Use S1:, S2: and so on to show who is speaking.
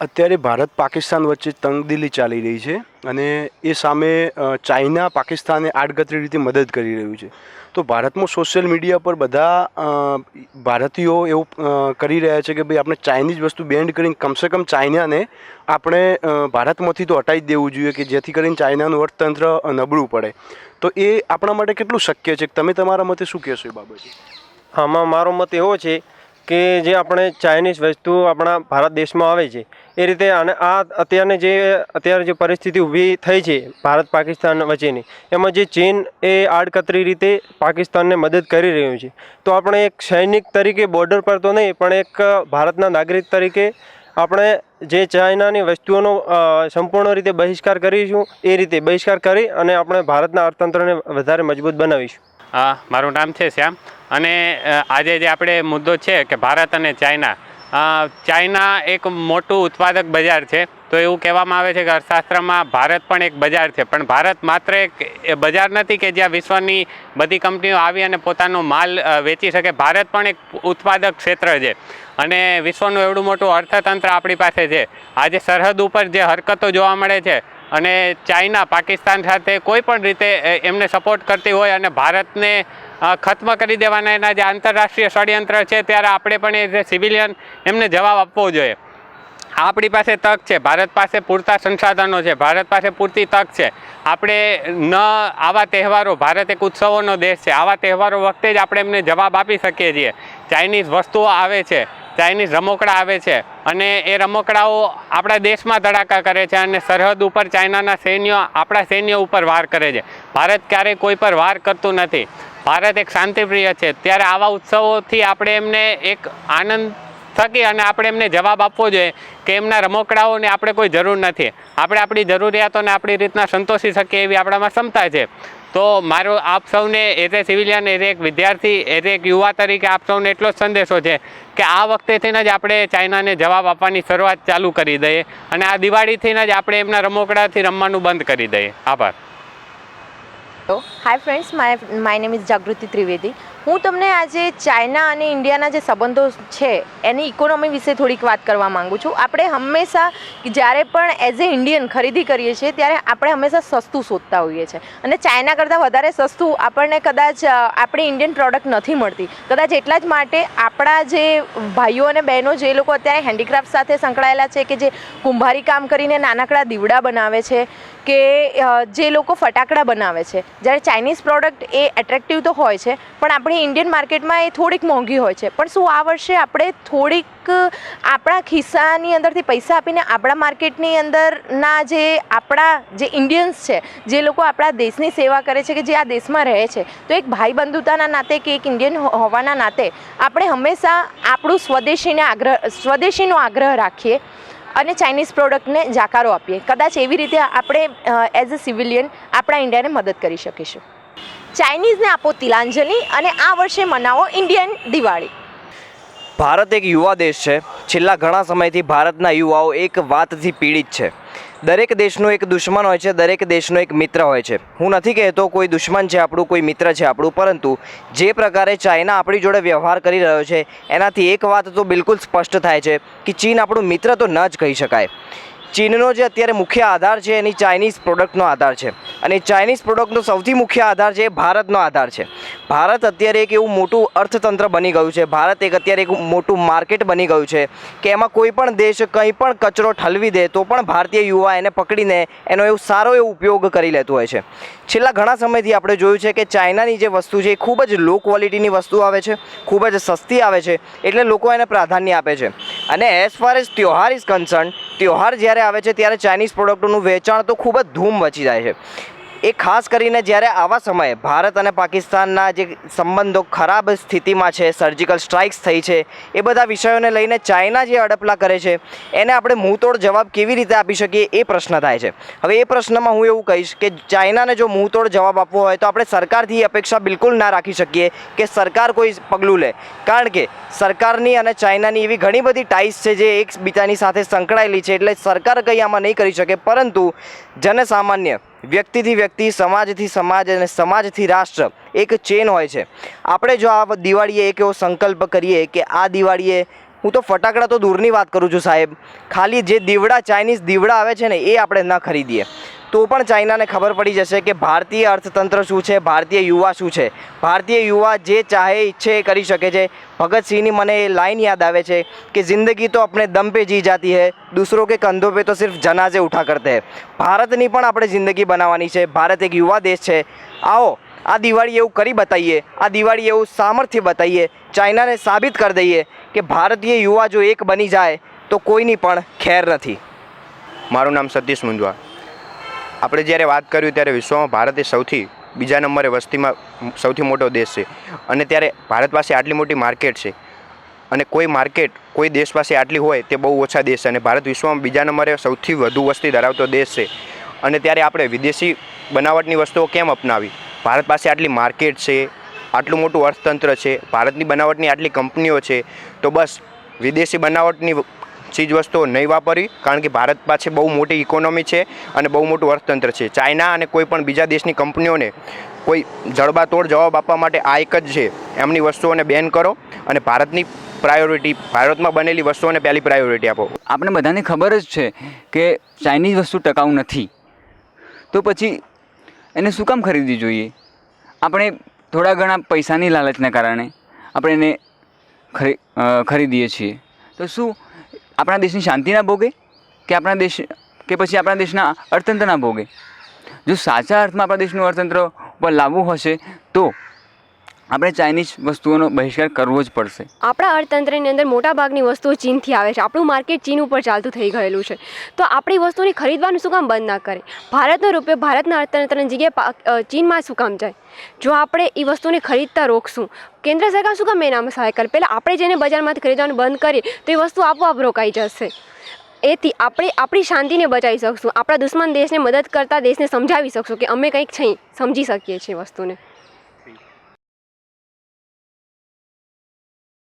S1: અત્યારે ભારત પાકિસ્તાન વચ્ચે તંગદિલી ચાલી રહી છે અને એ સામે ચાઇના પાકિસ્તાને આડકતરી રીતે મદદ કરી રહ્યું છે. તો ભારતમાં સોશિયલ મીડિયા પર બધા ભારતીયો એવું કરી રહ્યા છે કે ભાઈ આપણે ચાઇનીઝ વસ્તુ બેન્ડ કરીને કમસે કમ ચાઇનાને આપણે ભારતમાંથી તો હટાવી જ દેવું જોઈએ કે જેથી કરીને ચાઇનાનું અર્થતંત્ર નબળું પડે. તો એ આપણા માટે કેટલું શક્ય છે? તમે તમારા મતે શું કહેશો એ બાબતે?
S2: આમાં મારો મત એવો છે કે જે આપણે ચાઇનીઝ વસ્તુઓ આપણા ભારત દેશમાં આવે છે, એ રીતે અને આ અત્યારની જે, અત્યારે જે પરિસ્થિતિ ઊભી થઈ છે ભારત પાકિસ્તાન વચ્ચેની, એમાં જે ચીન એ આડકતરી રીતે પાકિસ્તાનને મદદ કરી રહ્યું છે. તો આપણે એક સૈનિક તરીકે બોર્ડર પર તો નહીં, પણ એક ભારતના નાગરિક તરીકે આપણે જે ચાઇનાની વસ્તુઓનો સંપૂર્ણ રીતે બહિષ્કાર કરીશું, એ રીતે બહિષ્કાર કરી અને આપણે ભારતના અર્થતંત્રને વધારે મજબૂત બનાવીશું.
S3: હા, મારું નામ છે શ્યામ. અને આજે જે આપણે મુદ્દો છે કે ભારત અને ચાઇના ચાઇના એક મોટું ઉત્પાદક બજાર છે. તો એવું કહેવામાં આવે છે કે અર્થશાસ્ત્રમાં ભારત પણ એક બજાર છે. પણ ભારત માત્ર એક બજાર નથી કે જ્યાં વિશ્વની બધી કંપનીઓ આવી અને પોતાનો માલ વેચી શકે. ભારત પણ એક ઉત્પાદક ક્ષેત્ર છે. અને વિશ્વનું એવડું મોટું અર્થતંત્ર આપણી પાસે છે. આજે સરહદ ઉપર જે હરકતો જોવા મળે છે અને ચાઇના, પાકિસ્તાન સાથે કોઈ પણ રીતે એમને સપોર્ટ કરતી હોય અને ભારતને ખત્મ કરી દેવાના એના જે આંતરરાષ્ટ્રીય ષડયંત્ર છે, ત્યારે આપણે પણ એ સિવિલિયન, એમને જવાબ આપવો જોઈએ. આપણી પાસે તક છે, ભારત પાસે પૂરતા સંસાધનો છે, ભારત પાસે પૂરતી તક છે. આપણે ન, આવા તહેવારો, ભારત એક ઉત્સવોનો દેશ છે, આવા તહેવારો વખતે જ આપણે એમને જવાબ આપી શકીએ છીએ. ચાઇનીઝ વસ્તુઓ આવે છે, ચાઇનીઝ રમકડા આવે છે, અને એ રમકડાઓ આપણા દેશમાં ધડાકા કરે છે, અને સરહદ ઉપર ચાઇનાના સૈન્યો, આપણા સૈન્ય ઉપર વાર કરે છે. ભારત ક્યારેય કોઈ પર વાર કરતું નથી. ભારત એક શાંતિપ્રિય છે. ત્યારે આવા ઉત્સવોથી આપણે એમને એક આનંદ થકી અને આપણે એમને જવાબ આપવો જોઈએ કે એમના રમકડાઓની આપણે કોઈ જરૂર નથી. આપણે આપણી જરૂરિયાતોને આપણી રીતના સંતોષી શકીએ એવી આપણામાં ક્ષમતા છે. તો મારો આપ સૌને એઝ એ સિવિલિયન, એઝ એક વિદ્યાર્થી, એઝ એક યુવા તરીકે આપ સૌને એટલો જ સંદેશો છે કે આ વખતેથી જ આપણે ચાઇનાને જવાબ આપવાની શરૂઆત ચાલુ કરી દઈએ અને આ દિવાળીથી જ આપણે એમના રમકડાથી રમવાનું બંધ કરી દઈએ. આભાર.
S4: Hi friends my my name is Jagruti Trivedi હું તમને આજે ચાઇના અને ઇન્ડિયાના જે સંબંધો છે, એની ઇકોનોમી વિશે થોડીક વાત કરવા માંગુ છું. આપણે હંમેશા જ્યારે પણ એઝ એ ઇન્ડિયન ખરીદી કરીએ છીએ, ત્યારે આપણે હંમેશા સસ્તું શોધતા હોઈએ છીએ. અને ચાઇના કરતાં વધારે સસ્તું આપણને કદાચ આપણી ઇન્ડિયન પ્રોડક્ટ નથી મળતી. કદાચ એટલા જ માટે આપણા જે ભાઈઓ અને બહેનો જે લોકો અત્યારે હેન્ડીક્રાફ્ટ સાથે સંકળાયેલા છે કે જે કુંભારી કામ કરીને નાનકડા દીવડા બનાવે છે કે જે લોકો ફટાકડા બનાવે છે. જ્યારે ચાઇનીઝ પ્રોડક્ટ એ એટ્રેક્ટિવ તો હોય છે, પણ આપણી ઇન્ડિયન માર્કેટમાં એ થોડીક મોંઘી હોય છે. પણ શું આ વર્ષે આપણે થોડીક, આપણા ખિસ્સાની અંદરથી પૈસા આપીને આપણા માર્કેટની અંદરના જે આપણા, જે ઇન્ડિયન્સ છે, જે લોકો આપણા દેશની સેવા કરે છે કે જે આ દેશમાં રહે છે, તો એક ભાઈ બંધુતાના નાતે કે એક ઇન્ડિયન હોવાના નાતે આપણે હંમેશા આપણું સ્વદેશીને આગ્રહ, સ્વદેશીનો આગ્રહ રાખીએ. અને ચાઇનીઝ પ્રોડક્ટને જાકારો આપીએ. કદાચ એવી રીતે આપણે એઝ અ સિવિલિયન આપણા ઇન્ડિયાને મદદ કરી શકીશું. ચાઇનીઝને આપો તિલાંજલિ અને આ વર્ષે મનાવો ઇન્ડિયન દિવાળી.
S5: ભારત એક યુવા દેશ છે. છેલ્લા ઘણા સમયથી ભારતના યુવાઓ એક વાતથી પીડિત છે. દરેક દેશનો એક દુશ્મન હોય છે, દરેક દેશનો એક મિત્ર હોય છે. હું નથી કહેતો કોઈ દુશ્મન છે, આપણું કોઈ મિત્ર છે, આપણું, પરંતુ જે પ્રકારે ચાઇના આપણી જોડે વ્યવહાર કરી રહ્યો છે, એનાથી એક વાત તો બિલકુલ સ્પષ્ટ થાય છે કે ચીન આપણું મિત્ર તો ન જ કહી શકાય. ચીનનો જે અત્યારે મુખ્ય આધાર છે, એની ચાઇનીઝ પ્રોડક્ટનો આધાર છે. અને ચાઇનીઝ પ્રોડક્ટનો સૌથી મુખ્ય આધાર છે, એ ભારતનો આધાર છે. ભારત અત્યારે એક એવું મોટું અર્થતંત્ર બની ગયું છે. ભારત એક અત્યારે એક મોટું માર્કેટ બની ગયું છે કે એમાં કોઈ પણ દેશ કંઈ પણ કચરો ઠલવી દે, તો પણ ભારતીય યુવા એને પકડીને એનો એવું સારો એવો ઉપયોગ કરી લેતું હોય છે. છેલ્લા ઘણા સમયથી આપણે જોયું છે કે ચાઇનાની જે વસ્તુ છે, એ ખૂબ જ લો ક્વોલિટીની વસ્તુ આવે છે, ખૂબ જ સસ્તી આવે છે, એટલે લોકો એને પ્રાધાન્ય આપે છે. અને એઝ ફાર એઝ ત્યોહાર ઇઝ કન્સર્ન ત્યોહાર જ્યારે આવે છે, ત્યારે ચાઇનીઝ પ્રોડક્ટોનું વેચાણ તો ખૂબ જ ધૂમ મચી જાય છે. એ ખાસ કરીને જ્યારે આવા સમયે ભારત અને પાકિસ્તાનના જે સંબંધો ખરાબ સ્થિતિમાં છે સર્જિકલ સ્ટ્રાઇક્સ થઈ છે, એ બધા વિષયોને લઈને ચાઇના જે અડપલા કરે છે, એને આપણે મુંહતોડ જવાબ કેવી રીતે આપી શકીએ એ પ્રશ્ન થાય છે. હવે એ પ્રશ્નમાં હું એવું કહીશ કે ચાઇનાને જો મુંહતોડ જવાબ આપવો હોય તો આપણે સરકારથી અપેક્ષા બિલકુલ ના રાખી શકીએ કે સરકાર કોઈ પગલું લે. કારણ કે સરકારની અને ચાઇનાની એવી ઘણી બધી ટાઈસ છે જે એકબીજાની સાથે સંકળાયેલી છે, એટલે સરકાર કંઈ આમાં નહીં કરી શકે. પરંતુ જનસામાન્ય વ્યક્તિથી વ્યક્તિ, સમાજથી સમાજ અને સમાજથી રાષ્ટ્ર એક ચેન હોય છે. આપણે જો આ દિવાળીએ એક એવો સંકલ્પ કરીએ કે આ દિવાળીએ, હું તો ફટાકડા તો દૂરની વાત કરું છું સાહેબ, ખાલી જે દીવડા, ચાઇનીઝ દીવડા આવે છે ને, એ આપણે ન ખરીદીએ. તો પણ ચાઇનાને ખબર પડી જશે કે ભારતીય અર્થતંત્ર શું છે, ભારતીય યુવા શું છે. ભારતીય યુવા જે ચાહે, ઈચ્છે એ કરી શકે છે. ભગતસિંહની મને એ લાઈન યાદ આવે છે કે જિંદગી તો આપણે દમ પે જી જતી હૈ, દૂસરો કે કંધો પે તો સિર્ફ જનાજે ઉઠા કરતે હૈ. ભારતની પણ આપણે જિંદગી બનાવવાની છે, ભારત એક યુવા દેશ છે. આવો, આ દિવાળી એવું કરી બતાવીએ આ દિવાળી એવું સામર્થ્ય બતાવીએ ચાઇનાને સાબિત કરી દઈએ કે ભારતીય યુવા જો એક બની જાય તો કોઈની પણ ખેર નથી.
S6: મારું નામ સતીશ મુંજવા. આપણે જ્યારે વાત કર્યું ત્યારે વિશ્વમાં ભારત એ સૌથી બીજા નંબરે વસ્તીમાં સૌથી મોટો દેશ છે. અને ત્યારે ભારત પાસે આટલી મોટી માર્કેટ છે. અને કોઈ માર્કેટ, કોઈ દેશ પાસે આટલી હોય તે બહુ ઓછા દેશ છે. અને ભારત વિશ્વમાં બીજા નંબરે સૌથી વધુ વસ્તી ધરાવતો દેશ છે. અને ત્યારે આપણે વિદેશી બનાવટની વસ્તુઓ કેમ અપનાવી? ભારત પાસે આટલી માર્કેટ છે, આટલું મોટું અર્થતંત્ર છે, ભારતની બનાવટની આટલી કંપનીઓ છે. તો બસ, વિદેશી બનાવટની ચીજ વસ્તુઓ નહીં વાપરવી કારણ કે ભારત પાસે બહુ મોટી ઇકોનોમી છે અને બહુ મોટું અર્થતંત્ર છે. ચાઇના અને કોઈ પણ બીજા દેશની કંપનીઓને કોઈ જડબાતોડ જવાબ આપવા માટે આ એક જ છે. એમની વસ્તુઓને બેન કરો અને ભારતની પ્રાયોરિટી ભારતમાં બનેલી વસ્તુઓને પહેલી પ્રાયોરિટી આપો.
S7: આપણે બધાને ખબર જ છે કે ચાઇનીઝ વસ્તુ ટકાઉ નથી. તો પછી એને શું કામ ખરીદવી જોઈએ? આપણે થોડા ઘણા પૈસાની લાલચના કારણે આપણે એને ખરી ખરીદીએ છીએ. તો શું આપણા દેશની શાંતિના ભોગે કે આપણા દેશ કે પછી આપણા દેશના અર્થતંત્રના ભોગે? જો સાચા અર્થમાં આપણા દેશનું અર્થતંત્ર ઉપર લાવવું હશે તો આપણે ચાઇનીઝ વસ્તુઓનો બહિષ્કાર કરવો જ પડશે.
S8: આપણા અર્થતંત્રની અંદર મોટાભાગની વસ્તુઓ ચીનથી આવે છે. આપણું માર્કેટ ચીન ઉપર ચાલતું થઈ ગયેલું છે. તો આપણી વસ્તુને ખરીદવાનું શું કામ બંધ ના કરે? ભારતનો રૂપિયો ભારતના અર્થતંત્રની જગ્યાએ ચીનમાં શું કામ જાય? જો આપણે એ વસ્તુને ખરીદતા રોકશું, કેન્દ્ર સરકાર શું કામ એનામાં સહાય કરે? પહેલાં આપણે જેને બજારમાંથી ખરીદવાનું બંધ કરીએ, તો એ વસ્તુ આપોઆપ રોકાઈ જશે. એથી આપણે આપણી શાંતિને બચાવી શકશું. આપણા દુશ્મન દેશને મદદ કરતા દેશને સમજાવી શકશું કે અમે કંઈક છીએ સમજી શકીએ છીએ વસ્તુને.